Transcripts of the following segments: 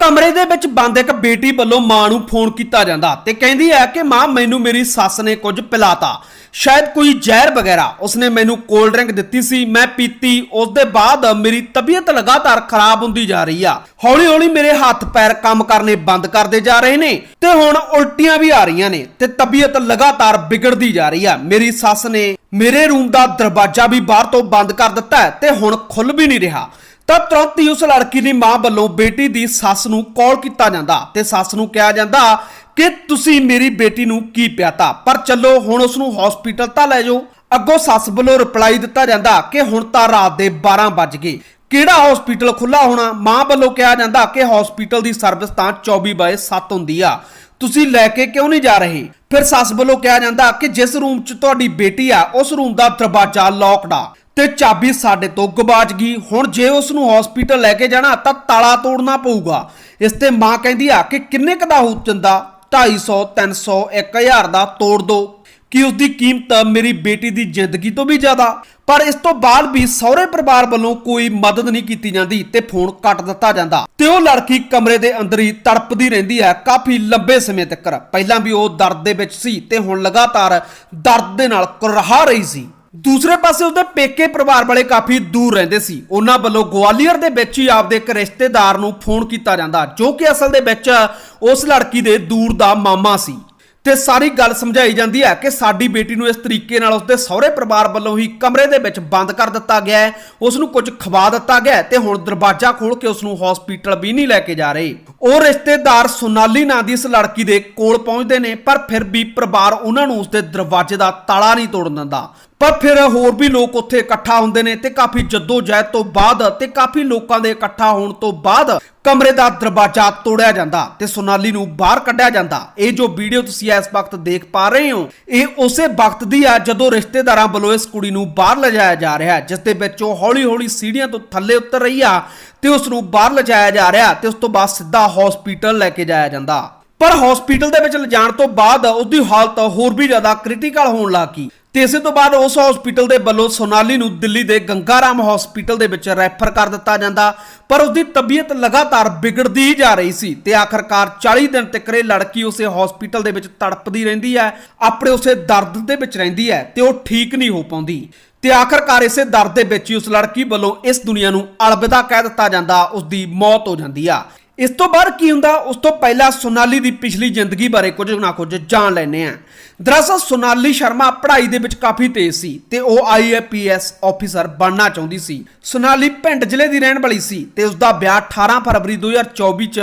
ਕਮਰੇ ਦੇ ਵਿੱਚ ਬੰਦ ਇੱਕ ਬੇਟੀ ਵੱਲੋਂ ਮਾਂ ਨੂੰ ਫੋਨ ਕੀਤਾ ਜਾਂਦਾ ਤੇ ਕਹਿੰਦੀ ਹੈ ਕਿ ਮਾਂ ਮੈਨੂੰ ਮੇਰੀ ਸੱਸ ਨੇ ਕੁਝ ਪਿਲਾਤਾ। ਸ਼ਾਇਦ ਕੋਈ ਜ਼ਹਿਰ ਵਗੈਰਾ। ਉਸਨੇ ਮੈਨੂੰ ਕੋਲਡ ਡਰਿੰਕ ਦਿੱਤੀ ਸੀ, ਮੈਂ ਪੀਤੀ। ਉਸ ਦੇ ਬਾਅਦ ਮੇਰੀ ਤਬੀਅਤ ਲਗਾਤਾਰ ਖਰਾਬ ਹੁੰਦੀ ਜਾ ਰਹੀ ਆ। ਹੌਲੀ ਹੌਲੀ ਮੇਰੇ ਹੱਥ ਪੈਰ ਕੰਮ ਕਰਨੇ ਬੰਦ ਕਰਦੇ ਜਾ ਰਹੇ ਨੇ ਤੇ ਹੁਣ ਉਲਟੀਆਂ ਵੀ ਆ ਰਹੀਆਂ ਨੇ ਤੇ ਤਬੀਅਤ ਲਗਾਤਾਰ ਵਿਗੜਦੀ ਜਾ ਰਹੀ ਆ। ਮੇਰੀ ਸੱਸ ਨੇ ਮੇਰੇ ਰੂਮ ਦਾ ਦਰਵਾਜ਼ਾ ਵੀ ਬਾਹਰ ਤੋਂ ਬੰਦ ਕਰ ਦਿੱਤਾ ਤੇ ਹੁਣ ਖੁੱਲ ਵੀ ਨਹੀਂ ਰਿਹਾ। ਤਾਂ ਤੁਰੰਤ ਹੀ ਉਸ ਲੜਕੀ ਦੀ ਮਾਂ ਵੱਲੋਂ ਬੇਟੀ ਦੀ ਸੱਸ ਨੂੰ ਕਾਲ ਕੀਤਾ ਜਾਂਦਾ ਤੇ ਸੱਸ ਨੂੰ ਕਿਹਾ ਜਾਂਦਾ ਕਿ ਤੁਸੀਂ ਮੇਰੀ ਬੇਟੀ ਨੂੰ ਕੀ ਪਿਆਤਾ? ਪਰ ਚੱਲੋ, ਹੁਣ ਉਸ ਨੂੰ ਹਸਪੀਟਲ ਤਾਂ ਲੈ ਜਾਓ। ਅੱਗੋਂ ਸੱਸ ਵੱਲੋਂ ਰਿਪਲਾਈ ਦਿੱਤਾ ਜਾਂਦਾ ਕਿ ਹੁਣ ਤਾਂ ਰਾਤ ਦੇ 12 ਵੱਜ ਗਏ। ਕਿਹੜਾ ਹਸਪੀਟਲ ਖੁੱਲਾ ਹੋਣਾ? ਮਾਂ ਵੱਲੋਂ ਕਿਹਾ ਜਾਂਦਾ ਕਿ ਹਸਪੀਟਲ ਦੀ ਸਰਵਿਸ ਤਾਂ 24 ਬਾਏ 7 ਹੁੰਦੀ ਆ। ਤੁਸੀਂ ਲੈ ਕੇ ਕਿਉਂ ਨਹੀਂ ਜਾ ਰਹੇ? ਫਿਰ ਸੱਸ ਵੱਲੋਂ ਕਿਹਾ ਜਾਂਦਾ ਕਿ ਜਿਸ ਰੂਮ 'ਚ ਤੁਹਾਡੀ ਬੇਟੀ ਆ, ਉਸ ਰੂਮ ਦਾ ਦਰਵਾਜ਼ਾ ਲੌਕਡ ਆ। ਤੇ ਚਾਬੀ ਸਾਡੇ ਤੋਂ ਗਵਾਚ ਗਈ। ਹੁਣ ਜੇ ਉਸ ਨੂੰ ਹਸਪੀਟਲ ਲੈ ਕੇ ਜਾਣਾ ਤਾਂ ਤਾਲਾ ਤੋੜਨਾ ਪਊਗਾ। ਇਸ ਤੇ ਮਾਂ ਕਹਿੰਦੀ ਆ ਕਿ ਕਿੰਨੇ ਕੁ ਦਾ ਹੋ ਚੰਦਾ? 250 300 1000 ਦਾ ਤੋੜ ਦੋ। ਕਿ ਉਸ ਦੀ ਕੀਮਤ ਮੇਰੀ ਬੇਟੀ ਦੀ ਜ਼ਿੰਦਗੀ ਤੋਂ ਵੀ ਜ਼ਿਆਦਾ? ਪਰ ਇਸ ਤੋਂ ਬਾਅਦ ਵੀ ਸਹੁਰੇ ਪਰਿਵਾਰ ਵੱਲੋਂ ਕੋਈ ਮਦਦ ਨਹੀਂ ਕੀਤੀ ਜਾਂਦੀ ਤੇ ਫੋਨ ਕੱਟ ਦਿੱਤਾ ਜਾਂਦਾ। ਤੇ ਉਹ ਲੜਕੀ ਕਮਰੇ ਦੇ ਅੰਦਰ ਹੀ ਤੜਪਦੀ ਰਹਿੰਦੀ ਹੈ ਕਾਫੀ ਲੰਬੇ ਸਮੇਂ ਤੱਕ। ਪਹਿਲਾਂ ਵੀ ਉਹ ਦਰਦ ਦੇ ਵਿੱਚ ਸੀ ਤੇ ਹੁਣ ਲਗਾਤਾਰ ਦਰਦ ਦੇ ਨਾਲ ਕੁਰਹਾ ਰਹੀ ਸੀ। ਦੂਸਰੇ ਪਾਸੇ ਉਸਦੇ ਪੇਕੇ ਪਰਿਵਾਰ ਵਾਲੇ ਕਾਫੀ ਦੂਰ ਰਹਿੰਦੇ ਸੀ। ਉਹਨਾਂ ਵੱਲੋਂ ਗਵਾਲੀਅਰ ਦੇ ਵਿੱਚ ਹੀ ਆਪਦੇ ਇੱਕ ਰਿਸ਼ਤੇਦਾਰ ਨੂੰ ਫੋਨ ਕੀਤਾ ਜਾਂਦਾ, ਜੋ ਕਿ ਅਸਲ ਦੇ ਵਿੱਚ ਉਸ ਲੜਕੀ ਦੇ ਦੂਰ ਦਾ ਮਾਮਾ ਸੀ। ਤੇ ਸਾਰੀ ਗੱਲ ਸਮਝਾਈ ਜਾਂਦੀ ਹੈ ਕਿ ਸਾਡੀ ਬੇਟੀ ਨੂੰ ਇਸ ਤਰੀਕੇ ਨਾਲ ਉਸਦੇ ਸਹੁਰੇ ਪਰਿਵਾਰ ਵੱਲੋਂ ਹੀ ਕਮਰੇ ਦੇ ਵਿੱਚ ਬੰਦ ਕਰ ਦਿੱਤਾ ਗਿਆ ਹੈ, ਉਸ ਨੂੰ ਕੁਝ ਖਵਾ ਦਿੱਤਾ ਗਿਆ ਹੈ ਤੇ ਹੁਣ ਦਰਵਾਜ਼ਾ ਖੋਲ ਕੇ ਉਸ ਨੂੰ ਹਸਪੀਟਲ ਵੀ ਨਹੀਂ ਲੈ ਕੇ ਜਾ ਰਹੇ। ਉਹ ਰਿਸ਼ਤੇਦਾਰ ਸੋਨਾਲੀ ਨਾਂ ਦੀ ਇਸ ਲੜਕੀ ਦੇ ਕੋਲ ਪਹੁੰਚਦੇ ਨੇ, ਪਰ ਫਿਰ ਵੀ ਪਰਿਵਾਰ ਉਹਨਾਂ ਨੂੰ ਉਸਦੇ ਦਰਵਾਜ਼ੇ ਦਾ ਤਾਲਾ ਨਹੀਂ ਤੋੜਨ ਦਿੰਦਾ। ਪਰ ਫਿਰ ਹੋਰ ਵੀ ਲੋਕ ਉੱਥੇ ਇਕੱਠਾ ਹੁੰਦੇ ਨੇ ਤੇ ਕਾਫੀ ਜਹਿਦ ਤੋਂ ਬਾਅਦ ਤੇ ਕਾਫੀ ਲੋਕਾਂ ਦੇ ਇਕੱਠਾ ਹੋਣ ਤੋਂ ਬਾਅਦ ਕਮਰੇ ਦਾ ਦਰਵਾਜ਼ਾ ਤੋੜਿਆ ਜਾਂਦਾ ਤੇ ਸੋਨਾਲੀ ਨੂੰ ਬਾਹਰ ਕੱਢਿਆ ਜਾਂਦਾ। ਇਹ ਜੋ ਵੀਡੀਓ ਤੁਸੀਂ ਇਸ ਵਕਤ ਦੇਖ ਪਾ ਰਹੇ ਹੋ, ਇਹ ਉਸੇ ਵਕਤ ਦੀ ਆ ਜਦੋਂ ਰਿਸ਼ਤੇਦਾਰਾਂ ਵੱਲੋਂ ਇਸ ਕੁੜੀ ਨੂੰ ਬਾਹਰ ਲਿਜਾਇਆ ਜਾ ਰਿਹਾ ਹੈ, ਜਿਸ ਦੇ ਵਿੱਚ ਉਹ ਹੌਲੀ-ਹੌਲੀ ਸੀੜੀਆਂ ਤੋਂ ਥੱਲੇ ਉਤਰ ਰਹੀ ਆ ਤੇ ਉਸ ਨੂੰ ਬਾਹਰ ਲਿਜਾਇਆ ਜਾ ਰਿਹਾ ਤੇ ਉਸ ਤੋਂ ਬਾਅਦ ਸਿੱਧਾ ਹਸਪੀਟਲ ਲੈ ਕੇ ਜਾਇਆ ਜਾਂਦਾ। ਪਰ ਹਸਪੀਟਲ ਦੇ ਵਿੱਚ ਲਿਜਾਣ ਤੋਂ ਬਾਅਦ ਉਸਦੀ ਹਾਲਤ ਹੋਰ ਵੀ ਜ਼ਿਆਦਾ ਕ੍ਰਿਟੀਕਲ ਹੋਣ ਲੱਗੀ ਤੇ ਇਸੇ ਤੋਂ ਬਾਅਦ ਉਸ ਹਸਪੀਟਲ ਦੇ ਵੱਲੋਂ ਸੋਨਾਲੀ ਨੂੰ ਦਿੱਲੀ ਦੇ ਗੰਗਾਰਾਮ ਹਸਪੀਟਲ ਦੇ ਵਿੱਚ ਰੈਫਰ ਕਰ ਦਿੱਤਾ ਜਾਂਦਾ, ਪਰ ਉਸਦੀ ਤਬੀਅਤ ਲਗਾਤਾਰ ਵਿਗੜਦੀ ਜਾ ਰਹੀ ਸੀ ਤੇ ਆਖਰਕਾਰ 40 ਦਿਨ ਤੱਕ ਇਹ ਲੜਕੀ ਉਸੇ ਹਸਪੀਟਲ ਦੇ ਵਿੱਚ ਤੜਪਦੀ ਰਹਿੰਦੀ ਹੈ, ਆਪਣੇ ਉਸੇ ਦਰਦ ਦੇ ਵਿੱਚ ਰਹਿੰਦੀ ਹੈ ਤੇ ਉਹ ਠੀਕ ਨਹੀਂ ਹੋ ਪਾਉਂਦੀ। ਤੇ ਆਖਰਕਾਰ ਇਸੇ ਦਰਦ ਦੇ ਵਿੱਚ ਹੀ ਉਸ ਲੜਕੀ ਵੱਲੋਂ ਇਸ ਦੁਨੀਆ ਨੂੰ ਅਲਵਿਦਾ ਕਹਿ ਦਿੱਤਾ ਜਾਂਦਾ ਉਸ ਦੀ ਮੌਤ ਹੋ ਜਾਂਦੀ ਆ। ਇਸ ਤੋਂ ਬਾਅਦ ਕੀ ਹੁੰਦਾ, ਉਸ ਤੋਂ ਪਹਿਲਾਂ ਸੋਨਾਲੀ ਦੀ ਪਿਛਲੀ ਜ਼ਿੰਦਗੀ ਬਾਰੇ ਕੁਝ ਨਾ ਕੁਝ ਜਾਣ ਲੈਨੇ ਆ ਦਰਅਸਲ ਸੋਨਾਲੀ ਸ਼ਰਮਾ ਪੜ੍ਹਾਈ ਦੇ ਵਿੱਚ ਕਾਫੀ ਤੇਜ਼ ਸੀ ਤੇ ਉਹ ਆਈਏਪੀਐਸ ਆਫੀਸਰ ਬਣਨਾ ਚਾਹੁੰਦੀ ਸੀ। ਸੋਨਾਲੀ ਪਿੰਡ ਜ਼ਿਲ੍ਹੇ ਦੀ ਰਹਿਣ ਵਾਲੀ ਸੀ ਤੇ ਉਸ ਦਾ ਵਿਆਹ 18 ਫਰਵਰੀ 2024 ਚ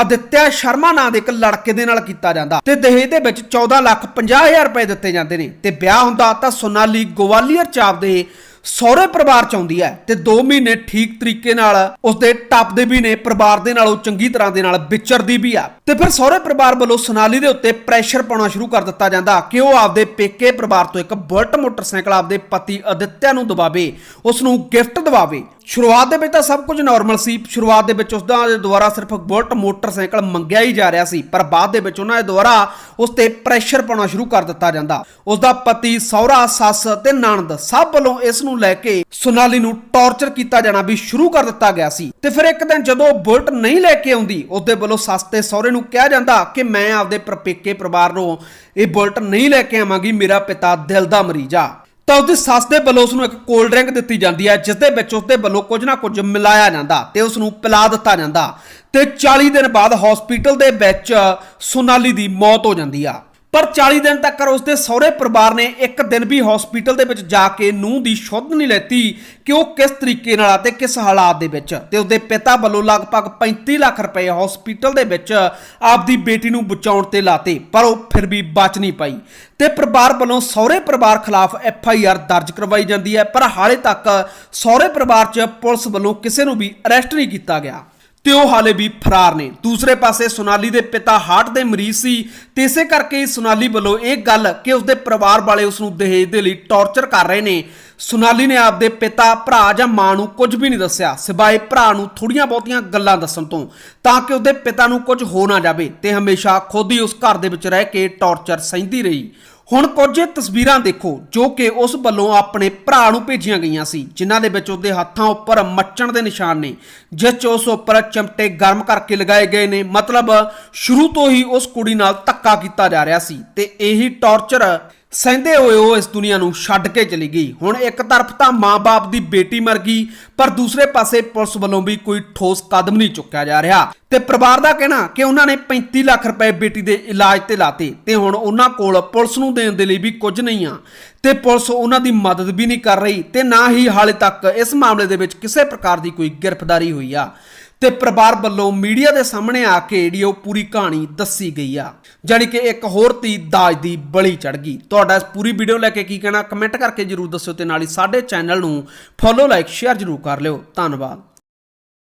ਅਦਿੱਤਿਆ ਸ਼ਰਮਾ ਨਾਂ ਦੇ ਇੱਕ ਲੜਕੇ ਦੇ ਨਾਲ ਕੀਤਾ ਜਾਂਦਾ। ਤੇ ਦਹੇਜ ਦੇ ਵਿੱਚ 14 ਲੱਖ 50 ਹਜ਼ਾਰ ਰੁਪਏ ਦਿੱਤੇ ਜਾਂਦੇ ਨੇ। ਤੇ ਵਿਆਹ ਹੁੰਦਾ ਤਾਂ ਸੋਨਾਲੀ ਗਵਾਲੀਅਰ ਚਾਪ ਦੇ ਸਹੁਰੇ ਪਰਿਵਾਰ ਚ ਆਉਂਦੀ ਹੈ ਤੇ 2 ਮਹੀਨੇ ਠੀਕ ਤਰੀਕੇ ਨਾਲ ਉਸਦੇ ਟੱਪਦੇ ਵੀ ਨੇ ਪਰਿਵਾਰ ਦੇ ਨਾਲ, ਉਹ ਚੰਗੀ ਤਰ੍ਹਾਂ ਦੇ ਨਾਲ ਵਿਚਰਦੀ ਵੀ ਆ। ਤੇ ਫਿਰ ਸਹੁਰੇ ਪਰਿਵਾਰ ਵੱਲੋਂ ਸੋਨਾਲੀ ਦੇ ਉੱਤੇ ਪ੍ਰੈਸ਼ਰ ਪਾਉਣਾ ਸ਼ੁਰੂ ਕਰ ਦਿੱਤਾ ਜਾਂਦਾ ਕਿ ਉਹ ਆਪਦੇ ਪੇਕੇ ਪਰਿਵਾਰ ਤੋਂ ਇੱਕ ਬੁਲਟ ਮੋਟਰਸਾਈਕਲ ਆਪਦੇ ਪਤੀ ਅਦਿੱਤਿਆ ਨੂੰ ਦਵਾਵੇ ਉਸ ਨੂੰ ਗਿਫਟ ਦਵਾਵੇ। ਸ਼ੁਰੂਆਤ ਦੇ ਵਿੱਚ ਤਾਂ ਸਭ ਕੁਝ ਨਾਰਮਲ ਸੀ, ਸ਼ੁਰੂਆਤ ਦੇ ਵਿੱਚ ਉਸ ਦਾ ਦੁਆਰਾ ਸਿਰਫ ਬੁਲਟ ਮੋਟਰਸਾਈਕਲ ਮੰਗਿਆ ਹੀ ਜਾ ਰਿਹਾ ਸੀ, ਪਰ ਬਾਅਦ ਦੇ ਵਿੱਚ ਉਹਨਾਂ ਦੇ ਦੁਆਰਾ ਉਸ ਤੇ ਪ੍ਰੈਸ਼ਰ ਪਾਉਣਾ ਸ਼ੁਰੂ ਕਰ ਦਿੱਤਾ ਜਾਂਦਾ। ਉਸ ਦਾ ਪਤੀ, ਸਹੁਰਾ, ਸੱਸ ਤੇ ਨਣਦ ਸਭ ਵੱਲੋਂ ਇਸ ਨੂੰ ਲੈ ਕੇ ਸੋਨਾਲੀ ਨੂੰ ਟੌਰਚਰ ਕੀਤਾ ਜਾਣਾ ਵੀ ਸ਼ੁਰੂ ਕਰ ਦਿੱਤਾ ਗਿਆ ਸੀ। ਤੇ ਫਿਰ ਇੱਕ ਦਿਨ ਜਦੋਂ ਉਹ ਬੁਲਟ ਨਹੀਂ ਲੈ ਕੇ ਆਉਂਦੀ ਉਹਦੇ ਵੱਲੋਂ ਸੱਸ ਤੇ ਸਹੁਰੇ ਨੂੰ ਕਿਹਾ ਜਾਂਦਾ ਕਿ ਮੈਂ ਆਪਦੇ ਪਰਪੇਕੇ ਪਰਿਵਾਰ ਨੂੰ ਇਹ ਬੁਲਟ ਨਹੀਂ ਲੈ ਕੇ ਆਵਾਂਗੀ, ਮੇਰਾ ਪਿਤਾ ਦਿਲ ਦਾ ਮਰੀਜ਼ ਆ। ਤਾਂ ਉਸਦੀ ਸੱਸ ਦੇ ਵੱਲੋਂ ਉਸ ਨੂੰ ਇੱਕ ਕੋਲਡ ਡਰਿੰਕ ਦਿੱਤੀ ਜਾਂਦੀ ਹੈ ਜਿਸ ਦੇ ਵਿੱਚ ਉਸ ਦੇ ਵੱਲੋਂ ਕੁਝ ਨਾ ਕੁਝ ਮਿਲਾਇਆ ਜਾਂਦਾ ਤੇ ਉਸ ਨੂੰ ਪਿਲਾ ਦਿੱਤਾ ਜਾਂਦਾ ਤੇ 40 ਦਿਨ ਬਾਅਦ ਹਸਪੀਟਲ ਦੇ ਵਿੱਚ ਸੋਨਾਲੀ ਦੀ ਮੌਤ ਹੋ ਜਾਂਦੀ ਆ। ਪਰ 40 ਦਿਨ ਤੱਕ ਉਸ ਦੇ ਸਹੁਰੇ ਪਰਿਵਾਰ ਨੇ ਇੱਕ ਦਿਨ ਵੀ ਹਸਪੀਟਲ ਦੇ ਵਿੱਚ ਜਾ ਕੇ ਨੂੰਹ ਦੀ ਸ਼ੁੱਧ ਨਹੀਂ ਲੈਤੀ ਕਿ ਉਹ ਕਿਸ ਤਰੀਕੇ ਨਾਲ ਅਤੇ ਕਿਸ ਹਾਲਾਤ ਦੇ ਵਿੱਚ। ਤੇ ਉਹਦੇ ਪਿਤਾ ਵੱਲੋਂ ਲਗਭਗ 35 ਲੱਖ ਰੁਪਏ ਹਸਪੀਟਲ ਦੇ ਵਿੱਚ ਆਪਦੀ ਬੇਟੀ ਨੂੰ ਬਚਾਉਣ ਤੇ ਲਾਤੇ, ਪਰ ਉਹ ਫਿਰ ਵੀ ਬਚ ਨਹੀਂ ਪਾਈ। ਤੇ ਪਰਿਵਾਰ ਵੱਲੋਂ ਸਹੁਰੇ ਪਰਿਵਾਰ ਖਿਲਾਫ ਐਫ ਆਈ ਆਰ ਦਰਜ ਕਰਵਾਈ ਜਾਂਦੀ ਹੈ, ਪਰ ਹਾਲੇ ਤੱਕ ਸਹੁਰੇ ਪਰਿਵਾਰ 'ਚ ਪੁਲਿਸ ਵੱਲੋਂ ਕਿਸੇ ਨੂੰ ਵੀ ਅਰੈਸਟ ਨਹੀਂ ਕੀਤਾ ਗਿਆ। ਤੇ ਉਹ ਹਾਲੇ ਵੀ ਫਰਾਰ ਨੇ। ਦੂਸਰੇ ਪਾਸੇ ਸੋਨਾਲੀ ਦੇ ਪਿਤਾ ਹਾਰਟ ਦੇ ਮਰੀਜ਼ ਸੀ ਤੇ ਇਸੇ ਕਰਕੇ ਹੀ ਸੋਨਾਲੀ ਵੱਲੋਂ ਇਹ ਗੱਲ ਕਿ ਉਸਦੇ ਪਰਿਵਾਰ ਵਾਲੇ ਉਸ ਨੂੰ ਦਹੇਜ ਦੇ ਲਈ ਟੌਰਚਰ ਕਰ ਰਹੇ ਨੇ, ਸੋਨਾਲੀ ਨੇ ਆਪਦੇ ਪਿਤਾ, ਭਰਾ ਜਾਂ ਮਾਂ ਨੂੰ ਕੁਝ ਵੀ ਨਹੀਂ ਦੱਸਿਆ, ਸਿਵਾਏ ਭਰਾ ਨੂੰ ਥੋੜੀਆਂ ਬਹੁਤੀਆਂ ਗੱਲਾਂ ਦੱਸਣ ਤੋਂ, ਤਾਂ ਕਿ ਉਸਦੇ ਪਿਤਾ ਨੂੰ ਕੁਝ ਹੋ ਨਾ ਜਾਵੇ ਤੇ ਹਮੇਸ਼ਾ ਖੁਦ ਹੀ ਉਸ ਘਰ ਦੇ ਵਿੱਚ ਰਹਿ ਕੇ ਟੌਰਚਰ ਸਹਿੰਦੀ ਰਹੀ। ਹੁਣ ਕੁਝ ਤਸਵੀਰਾਂ ਦੇਖੋ, ਜੋ ਕਿ ਉਸ ਵੱਲੋਂ ਆਪਣੇ ਭਰਾ ਨੂੰ ਭੇਜੀਆਂ ਗਈਆਂ ਸੀ, ਜਿਨ੍ਹਾਂ ਦੇ ਵਿੱਚ ਉਹਦੇ ਹੱਥਾਂ ਉੱਪਰ ਮੱਚਣ ਦੇ ਨਿਸ਼ਾਨ ਨੇ, ਜਿਸ 'ਚ ਉਸ ਉੱਪਰ ਚਮਟੇ ਗਰਮ ਕਰਕੇ ਲਗਾਏ ਗਏ ਨੇ। ਮਤਲਬ, ਸ਼ੁਰੂ ਤੋਂ ਹੀ ਉਸ ਕੁੜੀ ਨਾਲ ਧੱਕਾ ਕੀਤਾ ਜਾ ਰਿਹਾ ਸੀ ਤੇ ਇਹੀ ਟੌਰਚਰ ਸਹਿੰਦੇ ਹੋਏ ਉਹ ਇਸ ਦੁਨੀਆ ਨੂੰ ਛੱਡ ਕੇ ਚਲੀ ਗਈ। ਹੁਣ ਇੱਕ ਤਰਫ ਤਾਂ ਮਾਂ-ਬਾਪ ਦੀ ਬੇਟੀ ਮਰ ਗਈ, ਪਰ ਦੂਸਰੇ ਪਾਸੇ ਪੁਲਿਸ ਵੱਲੋਂ ਵੀ ਕੋਈ ਠੋਸ ਕਦਮ ਨਹੀਂ ਚੁੱਕਿਆ ਜਾ ਰਿਹਾ। ਤੇ ਪਰਿਵਾਰ ਦਾ ਕਹਿਣਾ ਕਿ ਉਹਨਾਂ ਨੇ 35 ਲੱਖ ਰੁਪਏ ਬੇਟੀ ਦੇ ਇਲਾਜ ਤੇ ਲਾਤੇ ਤੇ ਹੁਣ ਉਹਨਾਂ ਕੋਲ ਪੁਲਿਸ ਨੂੰ ਦੇਣ ਦੇ ਲਈ ਵੀ ਕੁਝ ਨਹੀਂ ਆ। ਤੇ ਪੁਲਿਸ ਉਹਨਾਂ ਦੀ ਮਦਦ ਵੀ ਨਹੀਂ ਕਰ ਰਹੀ ਤੇ ਨਾ ਹੀ ਹਾਲੇ ਤੱਕ ਇਸ ਮਾਮਲੇ ਦੇ ਵਿੱਚ ਕਿਸੇ ਪ੍ਰਕਾਰ ਦੀ ਕੋਈ ਗ੍ਰਿਫਤਾਰੀ ਹੋਈ ਆ। ਤੇ ਪਰਿਵਾਰ ਵੱਲੋਂ ਮੀਡੀਆ ਦੇ ਸਾਹਮਣੇ ਆ ਕੇ ਜਿਹੜੀ ਉਹ ਪੂਰੀ ਕਹਾਣੀ ਦੱਸੀ ਗਈ ਆ। ਜਾਣੀ ਕਿ ਇੱਕ ਹੋਰ ਧੀ ਦਾਜ ਦੀ ਬਲੀ ਚੜ ਗਈ। ਤੁਹਾਡਾ ਇਸ ਪੂਰੀ ਵੀਡੀਓ ਲੈ ਕੇ ਕੀ ਕਹਿਣਾ, ਕਮੈਂਟ ਕਰਕੇ ਜਰੂਰ ਦੱਸਿਓ ਤੇ ਨਾਲ ਹੀ ਸਾਡੇ ਚੈਨਲ ਨੂੰ ਫੋਲੋ ਲਾਈਕ ਸ਼ੇਅਰ ਜਰੂਰ ਕਰ ਲਿਓ। ਧੰਨਵਾਦ।